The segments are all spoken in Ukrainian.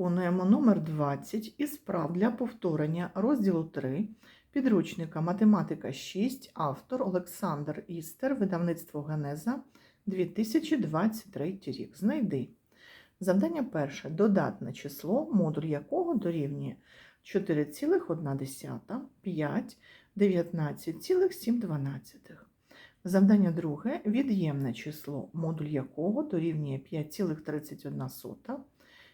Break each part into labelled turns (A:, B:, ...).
A: Виконуємо номер 20 із справ для повторення розділу 3 підручника Математика 6, автор Олександр Істер, видавництво Генеза 2023 рік. Знайди. Завдання перше. Додатне число, модуль якого дорівнює 4,1, 5, 19,7. Завдання друге. Від'ємне число, модуль якого дорівнює 5,31,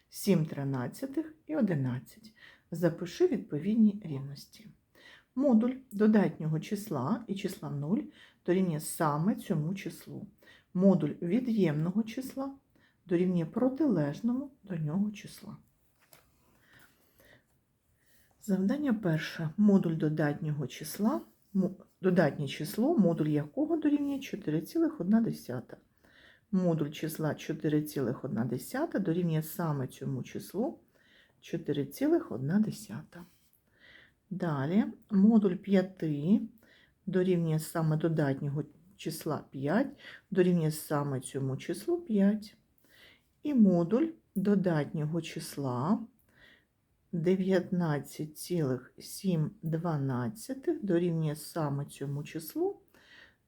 A: 7 тринадцятих і 11. Запиши відповідні рівності. Модуль додатнього числа і числа 0 дорівнює саме цьому числу. Модуль від'ємного числа дорівнює протилежному до нього числа. Завдання перше. Модуль додатнього числа, додатнє число, модуль якого дорівнює 4,1. Модуль числа 4,1 дорівнює саме цьому числу 4,1. Далі модуль 5 дорівнює саме додатнього числа 5, дорівнює саме цьому числу 5. І модуль додатнього числа 19,7 дорівнює саме цьому числу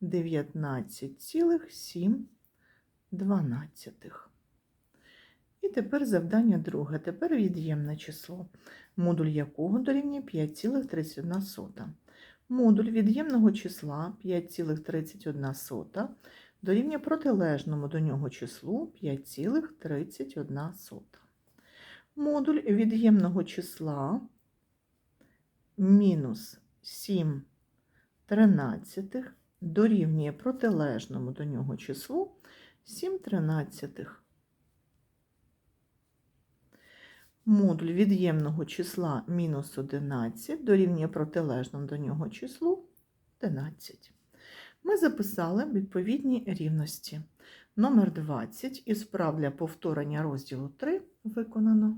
A: 19,7 дванадцятих. І тепер завдання друге. Тепер від'ємне число, модуль якого дорівнює 5,31. Модуль від'ємного числа 5,31 дорівнює протилежному до нього числу 5,31. Модуль від'ємного числа мінус 7 тринадцятих дорівнює протилежному до нього числу 7 тринадцятих. Модуль від'ємного числа мінус 11 дорівнює протилежному до нього числу 11. Ми записали відповідні рівності. Номер 20 із прав для повторення розділу 3 виконано.